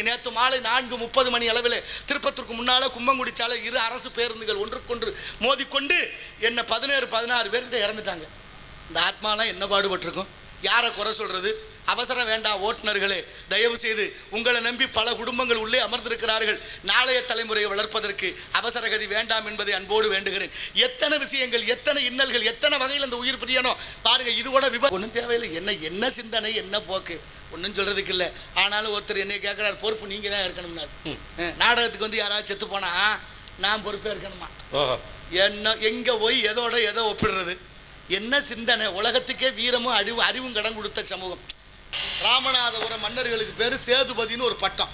கேட்டிருப்பீங்க நேற்று மாலை நான்கு முப்பது மணி அளவில் திருப்பத்தூருக்கு முன்னால் கும்பங்குடி சாலை இரு அரசு பேருந்துகள் ஒன்றுக்கொன்று மோதிக்கொண்டு என்னை பதினேழு பதினாறு பேர்கிட்ட இறந்துட்டாங்க. இந்த ஆத்மாலாம் என்ன பாடுபட்டிருக்கும்? யாரை குறை சொல்கிறது அவசரம் வேண்டாம் ஓட்டுநர்களே தயவு செய்து உங்களை நம்பி பல குடும்பங்கள் உள்ளே அமர்ந்திருக்கிறார்கள். நாளைய தலைமுறையை வளர்ப்பதற்கு அவசரகதி வேண்டாம் என்பதை அன்போடு வேண்டுகிறேன். எத்தனை விஷயங்கள் எத்தனை இன்னல்கள் எத்தனை வகையில் அந்த உயிர் பிரியனோ? பாருங்கள் இது கூட விபத்து ஒன்றும் தேவையில்லை. என்ன என்ன சிந்தனை என்ன போக்கு? ஒன்றும் சொல்றதுக்கு இல்லை. ஆனாலும் ஒருத்தர் என்னை கேட்குறாரு பொறுப்பு நீங்கள் தான் இருக்கணும்னாரு நாடகத்துக்கு வந்து யாராவது செத்து போனா நான் பொறுப்பே இருக்கணுமா என்ன எங்கே போய் எதோட எதை ஒப்பிடுறது? என்ன சிந்தனை? உலகத்துக்கே வீரமும் அறிவு அறிவும் கடன் கொடுத்த சமூகம். ராமநாதபுரம் மன்னர்களுக்கு பேர் சேதுபதின்னு ஒரு பட்டம்.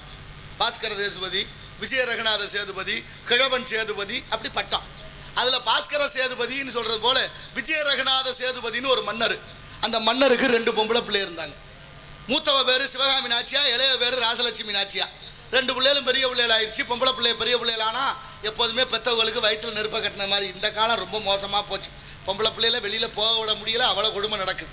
பாஸ்கர சேதுபதி விஜய ரகுநாத சேதுபதி கிழவன் சேதுபதி அப்படி பட்டம். அதில் பாஸ்கர சேதுபதின்னு சொல்கிறது போல விஜய ரகுநாத சேதுபதின்னு ஒரு மன்னர். அந்த மன்னருக்கு ரெண்டு பொம்பளை பிள்ளை இருந்தாங்க. மூத்தவ பேர் சிவகாமி நாச்சியா இளைய பேர் ராசலட்சுமி நாச்சியா ரெண்டு பிள்ளைகளும் பெரிய பிள்ளைகள் ஆயிடுச்சு பொம்பளை பிள்ளைய பெரிய பிள்ளைகளானா எப்போதுமே பெற்றவங்களுக்கு வயிற்றில் நெருப்ப கட்டின மாதிரி. இந்த காலம் ரொம்ப மோசமாக போச்சு. பொம்பளை பிள்ளையில வெளியில் போக விட முடியல அவ்வளோ கொடுமை நடக்குது.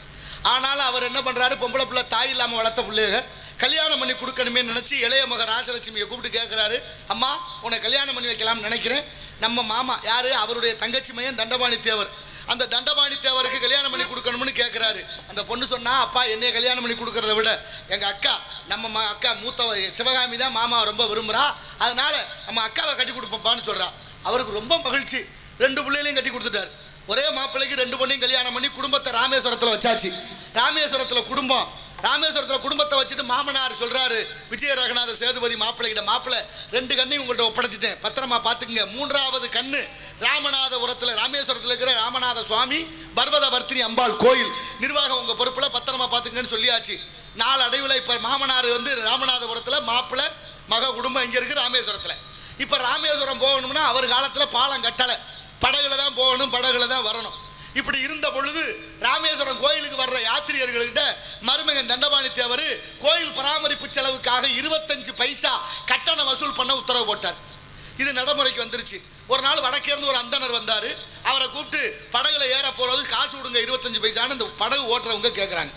ஆனாலும் அவர் என்ன பண்ணுறாரு பொம்பளை பிள்ளை தாய் இல்லாமல் வளர்த்த பிள்ளைக கல்யாணம் பண்ணி கொடுக்கணுமே நினச்சி இளைய மக ராசலட்சுமியை கூப்பிட்டு கேட்குறாரு அம்மா உன்னை கல்யாணம் பண்ணி வைக்கலாம்னு நினைக்கிறேன். நம்ம மாமா யார்? அவருடைய தங்கச்சி மையம் தண்டபாணி தேவர். அந்த தண்டபாணி தேவருக்கு கல்யாணம் பண்ணி கொடுக்கணும்னு கேட்குறாரு அந்த பொண்ணு சொன்னா அப்பா என்னைய கல்யாணம் பண்ணி கொடுக்கறத விட எங்கள் அக்கா நம்ம அக்கா மூத்த சிவகாமி தான் மாமாவை ரொம்ப விரும்புகிறா அதனால நம்ம அக்காவை கட்டி கொடுப்போம்ப்பான்னு சொல்கிறா அவருக்கு ரொம்ப மகிழ்ச்சி. ரெண்டு பிள்ளைகளையும் கட்டி கொடுத்துட்டாரு. ஒரே மாப்பிள்ளைக்கு ரெண்டு பொண்ணையும் கல்யாணம் பண்ணி குடும்பத்தை ராமேஸ்வரத்தில் வச்சாச்சு. ராமேஸ்வரத்தில் குடும்பம். ராமேஸ்வரத்தில் குடும்பத்தை வச்சுட்டு மாமனார் சொல்கிறாரு விஜய ரகுநாத சேதுபதி மாப்பிள்ளைகிட்ட மாப்பிள்ளை ரெண்டு கண்ணையும் உங்கள்கிட்ட ஒப்படைச்சிட்டேன். பத்திரமா பார்த்துக்குங்க மூன்றாவது கண்ணு ராமநாதபுரத்தில் ராமேஸ்வரத்தில் இருக்கிற ராமநாத சுவாமி பர்வத வர்த்தினி அம்பாள் கோயில். நிர்வாகம் உங்கள் பொறுப்பில் பத்திரமா பார்த்துங்கன்னு சொல்லியாச்சு. நாலு அடைவில் இப்போ மாமனார் வந்து ராமநாதபுரத்தில் மாப்பிள்ளை மக குடும்பம் இங்கே இருக்குது ராமேஸ்வரத்தில். இப்போ ராமேஸ்வரம் போகணும்னா அவர் காலத்தில் பாலம் கட்டலை. படகுல தான் போகணும் படகுல தான் வரணும். இப்படி இருந்த பொழுது ராமேஸ்வரம் கோயிலுக்கு வர்ற யாத்திரியர்கள்கிட்ட மருமகன் தண்டபாணி தேவர் கோயில் பராமரிப்பு செலவுக்காக இருபத்தஞ்சு பைசா கட்டணம் வசூல் பண்ண உத்தரவு போட்டார். இது நடைமுறைக்கு வந்துருச்சு. ஒரு நாள் வடக்கேருந்து ஒரு அந்தனர் வந்தார். அவரை கூப்பிட்டு படகுல ஏற போகிறது காசு விடுங்க இருபத்தஞ்சு பைசான்னு இந்த படகு ஓட்டுறவங்க கேட்குறாங்க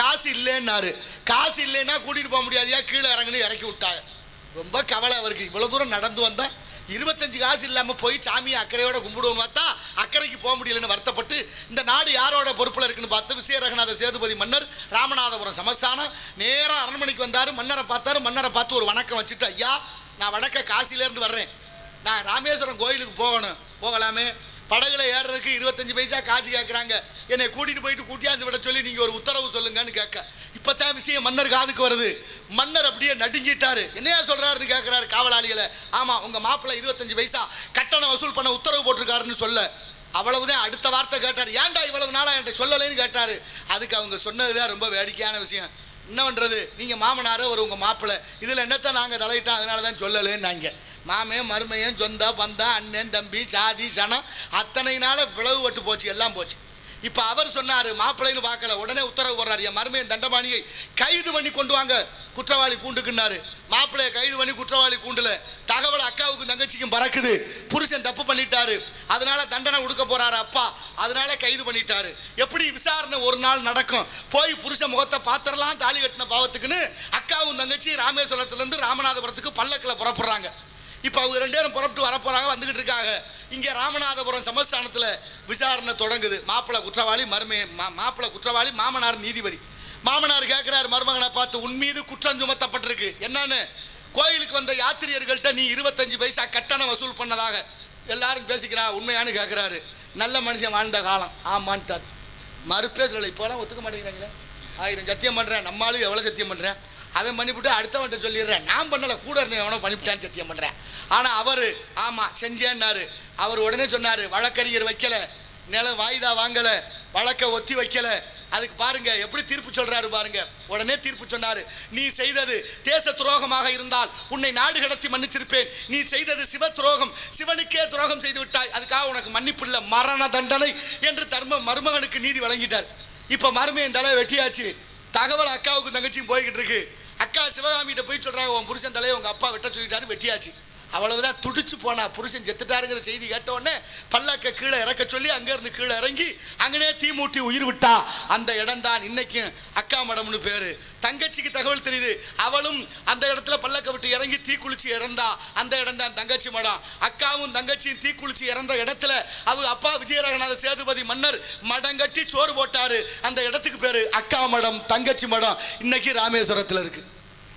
காசு இல்லைன்னாரு. காசு இல்லைன்னா கூட்டிகிட்டு போக முடியாதியா? கீழே இறங்குன்னு இறக்கி விட்டாங்க. ரொம்ப கவலை அவருக்கு. இவ்வளோ தூரம் நடந்து வந்தா இருபத்தஞ்சு காசு இல்லாமல் போய் சாமியை அக்கறையோட கும்பிடுவோம் பார்த்தா அக்கறைக்கு போக முடியலன்னு வருத்தப்பட்டு இந்த நாடு யாரோட பொறுப்பில் இருக்குன்னு பார்த்து விசயரகநாத சேதுபதி மன்னர் ராமநாதபுரம் சமஸ்தானம் நேராக அரண்மனைக்கு வந்தார் மன்னரை பார்த்தாரு மன்னரை பார்த்து ஒரு வணக்கம் வச்சுட்டு ஐயா நான் வடக்க காசிலேருந்து வர்றேன். நான் ராமேஸ்வரம் கோயிலுக்கு போகணும். போகலாமே. படகுல ஏறுறதுக்கு இருபத்தஞ்சு பைசா காசு கேட்குறாங்க என்னை கூட்டிகிட்டு போயிட்டு கூட்டியாந்து விட சொல்லி நீங்கள் ஒரு உத்தரவு சொல்லுங்கன்னு கேட்க. இப்போத்தான் விஷயம் மன்னர் காதுக்கு வருது. மன்னர் அப்படியே நடுங்கிட்டாரு. என்னையா சொல்கிறாருன்னு கேட்குறாரு காவலாளிகளை. ஆமாம் உங்கள் மாப்பிள்ளை இருபத்தஞ்சு பைசா கட்டணம் வசூல் பண்ண உத்தரவு போட்டிருக்காருன்னு சொல்ல. அவ்வளவுதான் அடுத்த வார்த்தை கேட்டார். ஏன்டா இவ்வளவு நாளாக என்கிட்ட சொல்லலைன்னு கேட்டார். அதுக்கு அவங்க சொன்னதுதான் ரொம்ப வேடிக்கையான விஷயம். என்ன பண்ணுறது நீங்கள் மாமனார் ஒரு உங்கள் மாப்பிள்ளை. இதில் என்னத்தை நாங்கள் தலையிட்டோம்? அதனால தான் சொல்லலைன்னாங்க. மாமன் மருமையன் சொந்த பந்தா அண்ணன் தம்பி சாதி சனம் அத்தனை நாள் பிளவு போச்சு எல்லாம் போச்சு. இப்போ அவர் சொன்னார் மாப்பிள்ளைன்னு பார்க்கல உடனே உத்தரவு போடுறாரு என் மருமையன் தண்டபாணியை கைது பண்ணி கொண்டு வாங்க குற்றவாளி கூண்டுக்குன்னாரு. மாப்பிள்ளையை கைது பண்ணி குற்றவாளி கூண்டுல தகவல் அக்காவுக்கும் தங்கச்சிக்கும் பறக்குது புருஷன் தப்பு பண்ணிட்டாரு அதனால தண்டனை கொடுக்க போறாரு அப்பா அதனால கைது பண்ணிட்டாரு. எப்படி விசாரணை ஒரு நாள் நடக்கும் போய் புருஷன் முகத்தை பாத்திரலாம் தாலி கட்டின பாவத்துக்குன்னு அக்காவும் தங்கச்சி ராமேஸ்வரத்துலேருந்து ராமநாதபுரத்துக்கு பல்லக்கில் புறப்படுறாங்க. இப்போ அவங்க ரெண்டு பேரும் புறப்பட்டு வர வந்துக்கிட்டு இருக்காங்க. இங்கே ராமநாதபுரம் சமஸ்தானத்தில் விசாரணை தொடங்குது. மாப்பிள்ளை குற்றவாளி மருமை மா மாப்பிள்ளை குற்றவாளி மாமனார் நீதிபதி. மாமனார் கேட்குறாரு மருமகனை பார்த்து உன் மீது குற்றம் சுமத்தப்பட்டிருக்கு. என்னன்னு? கோயிலுக்கு வந்த யாத்திரியர்கள்ட்ட நீ இருபத்தஞ்சு பைசா கட்டணம் வசூல் பண்ணதாக எல்லாரும் பேசிக்கிறா உண்மையானு கேட்குறாரு நல்ல மனுஷன் வாழ்ந்த காலம். ஆமான்ட்டார். மறுப்பே சொல்லலை இப்போலாம் ஒத்துக்க மாட்டேங்கிறாங்களே. ஆயிரம் சத்தியம் பண்ணுறேன் நம்மளும் எவ்வளோ சத்தியம் பண்ணுறேன் அவன் பண்ணிவிட்டு அடுத்தவன்ட்ட சொல்லிடுறேன். நான் பண்ணலை கூட இருந்தேன் எவனோ பண்ணிவிட்டான்னு சத்தியம் பண்ணுறேன் ஆனால் அவர் ஆமாம் செஞ்சேன்னாரு. அவர் உடனே சொன்னார் வழக்கறிஞர் வைக்கல நிலம் வாய்தா வாங்கலை வழக்கை ஒத்தி வைக்கல. அதுக்கு பாருங்க எப்படி தீர்ப்பு சொல்றாரு பாருங்க. உடனே தீர்ப்பு சொன்னாரு நீ செய்தது தேச துரோகமாக இருந்தால் உன்னை நாடு கடத்தி மன்னிச்சிருப்பேன். நீ செய்தது சிவ துரோகம் சிவனுக்கே துரோகம் செய்து விட்டாய். அதுக்காக உனக்கு மன்னிப்பு இல்லை மரண தண்டனை என்று தர்ம மருமகனுக்கு நீதி வழங்கிட்டார். இப்ப மருமையின் தலை வெட்டியாச்சு. தகவல் அக்காவுக்கு தங்கச்சியும் போய்கிட்டு இருக்கு. சிவகாமிகிட்ட போய் சொல்கிறாங்க உன் புருஷன் தலையை உங்கள் அப்பா வெட்ட சொல்லிட்டாரு வெட்டியாச்சு. அவ்வளவுதான் துடிச்சு போனா புருஷன் செத்துட்டாருங்கிற செய்தி கேட்ட பல்லாக்க கீழே இறக்க சொல்லி அங்கேருந்து கீழே இறங்கி அங்கனே தீ மூட்டி உயிர் விட்டா. அந்த இடம் தான் இன்னைக்கும் அக்கா மடம்னு பேரு. தங்கச்சிக்கு தகவல் தெரியுது. அவளும் அந்த இடத்துல பல்லக்க விட்டு இறங்கி தீ குளிச்சு இறந்தா. அந்த இடம் தான் தங்கச்சி மடம். அக்காவும் தங்கச்சியும் தீ குளிச்சு இறந்த இடத்துல அவங்க அப்பா விஜயரகநாத சேதுபதி மன்னர் மடம் கட்டி சோறு போட்டாரு. அந்த இடத்துக்கு பேரு அக்கா மடம் தங்கச்சி மடம். இன்னைக்கு ராமேஸ்வரத்துல இருக்கு.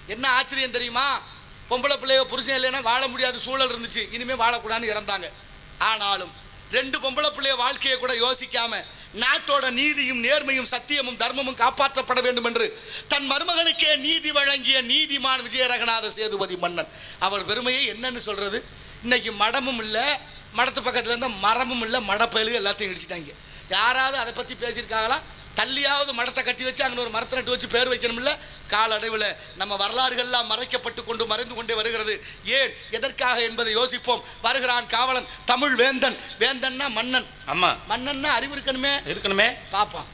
என்ன ஆச்சரியம் தெரியுமா? பொம்பளை பிள்ளைய புருஷன் இல்லைன்னா வாழ முடியாத சூழல் இருந்துச்சு. இனிமே வாழக்கூடாதுன்னு இறந்தாங்க. ஆனாலும் ரெண்டு பொம்பளை பிள்ளைய வாழ்க்கையை கூட யோசிக்காம நாட்டோட நீதியும் நேர்மையும் சத்தியமும் தர்மமும் காப்பாற்றப்பட வேண்டும் என்று தன் மருமகனுக்கே நீதி வழங்கிய நீதிமான் விஜயரகநாத சேதுபதி மன்னன். அவர் பெருமையை என்னன்னு சொல்றது? இன்னைக்கு மடமும் இல்லை மடத்து பக்கத்துல இருந்த மரமும் இல்லை மடப்பயலு எல்லாத்தையும் இடிச்சிட்டாங்க. யாராவது அதை பத்தி பேசியிருக்காங்களா? தள்ளியாவது மரத்தை கட்டி வச்சு அங்கே ஒரு மரத்தை நட்டு வச்சு பேர் வைக்கணும்ல? காலடைவில் நம்ம வரலாறுகள்லாம் மறைக்கப்பட்டு கொண்டு மறைந்து கொண்டே வருகிறது. ஏன்? எதற்காக என்பதை யோசிப்போம். வருகிறான் காவலன் தமிழ் வேந்தன். வேந்தன்னா மன்னன். ஆமா. மன்னன்னா அறிவு இருக்கணுமே. இருக்கணுமே பாப்பான்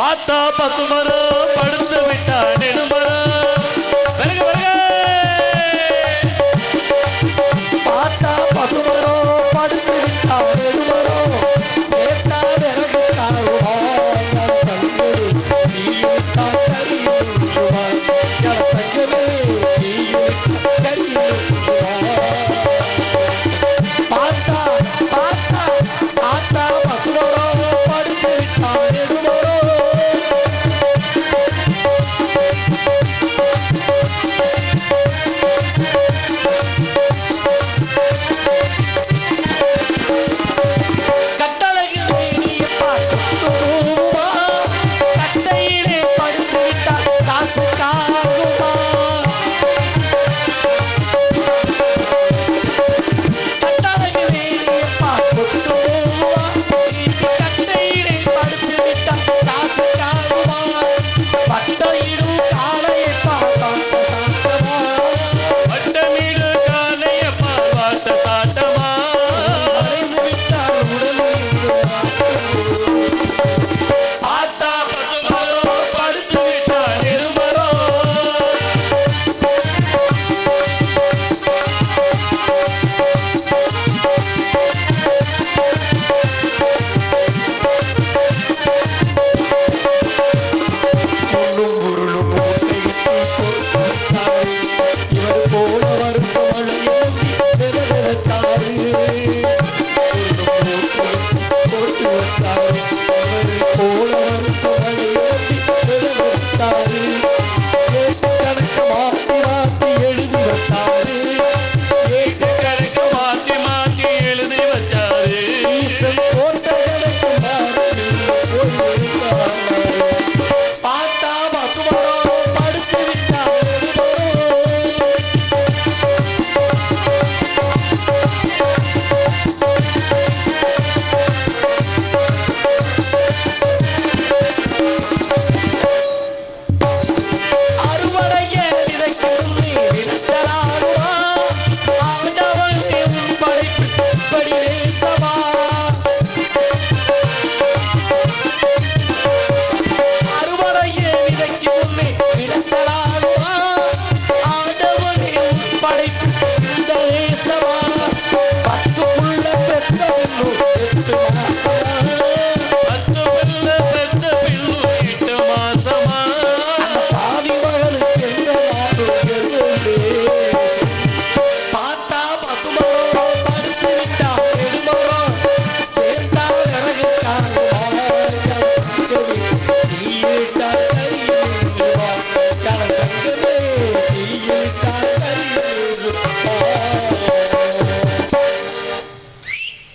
பார்த்தா பசுமரம் படுத்து விட்டா நெடுமரம் வருக வருக! பார்த்தா பசுமரம் படுத்து விட்டா நெடுமரோ. Oh,